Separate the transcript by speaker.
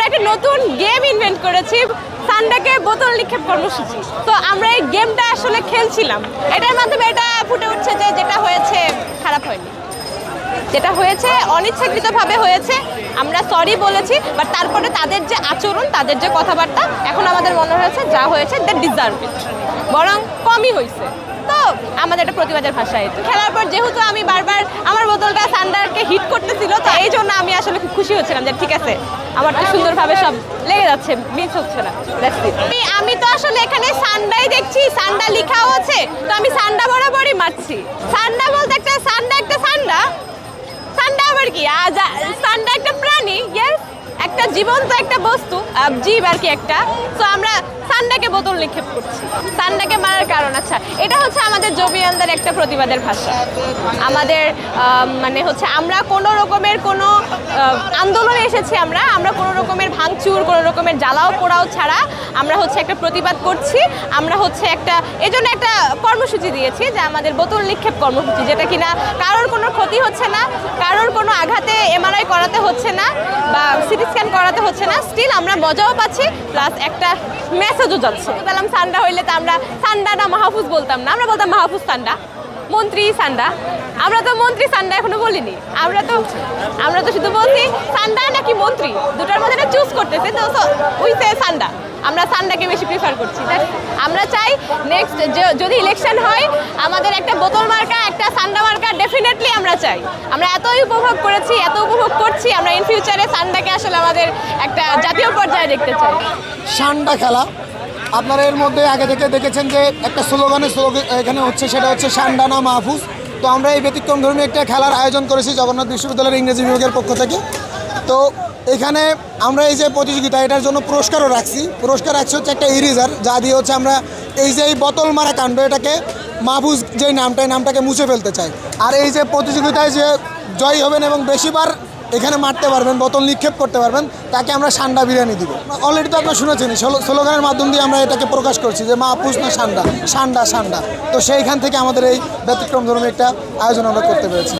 Speaker 1: নতুন game invent করেছি, সানডাকে বোতল নিক্ষেপ কর্মসূচি। তো আমরা এই গেমটা আসলে খেলছিলাম। এটার মাধ্যমে এটা ফুটে উঠছে যে যেটা হয়েছে খারাপ হয়নি। যেটা হয়েছে অনিচ্ছাকৃতভাবে হয়েছে, আমরা সরি বলেছি বাট তারপরে তাদের যে আচরণ, তাদের যে কথাবার্তা, এখন আমাদের মনে হয়েছে যা হয়েছে দ্যাট ডিজার্ভ বরং কমই হয়েছে। তো আমাদের একটা প্রতিবাদের ভাষা খেলার পর যেহেতু আমি আমার সান্ডারকে হিট করতেছিল, তো এই জন্য আমি আসলে খুব খুশি হচ্ছিলাম যে ঠিক আছে, আমার তো সুন্দরভাবে সব লেগে যাচ্ছে মিস হচ্ছে না আমি তো আসলে এখানে সান্ডাই দেখছি, সান্ডা লিখাও আছে, তো আমি সান্ডা বরাবরই মারছি। সান্ডা বলতে একটা, সান্ডা একটা সান্ডা সান্ডা আবার কি? একটা জীবন্ত একটা বস্তু জীব আর কি একটা। তো আমরা সান্ডাকে বোতল নিক্ষেপ করছি। সান্ডাকে মারার কারণ আচ্ছা এটা হচ্ছে আমাদের জবিয়ানদের একটা প্রতিবাদের ভাষা। আমাদের মানে হচ্ছে আমরা কোনো রকমের কোনো আন্দোলনে এসেছি আমরা আমরা কোনো রকমের ভাঙচুর, কোনো রকমের জ্বালাও পোড়াও ছাড়া আমরা হচ্ছে একটা প্রতিবাদ করছি। আমরা হচ্ছে একটা, এজন্য একটা কর্মসূচি দিয়েছি যে আমাদের বোতল নিক্ষেপ কর্মসূচি, যেটা কিনা কারোর কোনো ক্ষতি হচ্ছে না, কারোর কোনো আঘাতে এমআরআই করাতে হচ্ছে না, বা সিটি স্ক্যান করাতে হচ্ছে না। স্টিল আমরা মজাও পাচ্ছি প্লাস একটা মেসেজও যাচ্ছে। বললাম, সান্ডা হইলে তো আমরা সান্ডা না, মাহফুজ বলতাম না। আমরা বলতাম, মাহফুজ সান্ডা, মন্ত্রী সান্ডা। আমরা তো মন্ত্রী সান্ডা এখনও বলিনি। আমরা তো আমরা তো শুধু বলছি, সান্ডা নাকি মন্ত্রী? দুটার মধ্যে চুজ করতেছে, তো উই সে সান্ডা। আমরা সান্ডাকে বেশি প্রিফার করছি আমরা চাই নেক্সট যদি ইলেকশন হয়, আমাদের একটা বোতল মার্কা একটা সান্ডা মার্কা ডেফিনেটলি আমরা চাই। আমরা এতই উপভোগ করেছি, এত উপভোগ করছি, আমরা ইন ফিউচারে সান্ডাকে আসলে আমাদের একটা জাতীয় পর্যায়ে দেখতে চাই।
Speaker 2: সান্ডা খেলা। আপনারা এর মধ্যে আগে থেকে দেখেছেন যে একটা স্লোগানের স্লোগান এখানে হচ্ছে, সেটা হচ্ছে সান্ডানা মাহফুজ। তো আমরা এই ব্যতিক্রম ধর্মী একটা খেলার আয়োজন করেছি জগন্নাথ বিশ্ববিদ্যালয়ের ইংরেজি বিভাগের পক্ষ থেকে। তো এখানে আমরা এই যে প্রতিযোগিতা, এটার জন্য পুরস্কারও রাখছি। পুরস্কার রাখছি হচ্ছে একটা ইরিজার যা দিয়ে হচ্ছে আমরা এই যে এই বোতল মারা কাণ্ড, এটাকে মাহফুজ যেই নামটা নামটাকে মুছে ফেলতে চাই আর এই যে প্রতিযোগিতায় যে জয়ী হবেন এবং বেশিবার এখানে মারতে পারবেন, বোতল নিক্ষেপ করতে পারবেন, তাকে আমরা সান্ডা বিরিয়ানি দিব। অলরেডি তো আপনারা শুনেছেন স্লোগানের মাধ্যম দিয়ে আমরা এটাকে প্রকাশ করছি যে মা না সান্ডা সান্ডা সান্ডা। তো সেইখান থেকে আমাদের এই ব্যতিক্রম ধর্মী একটা আয়োজন আমরা করতে পেরেছি।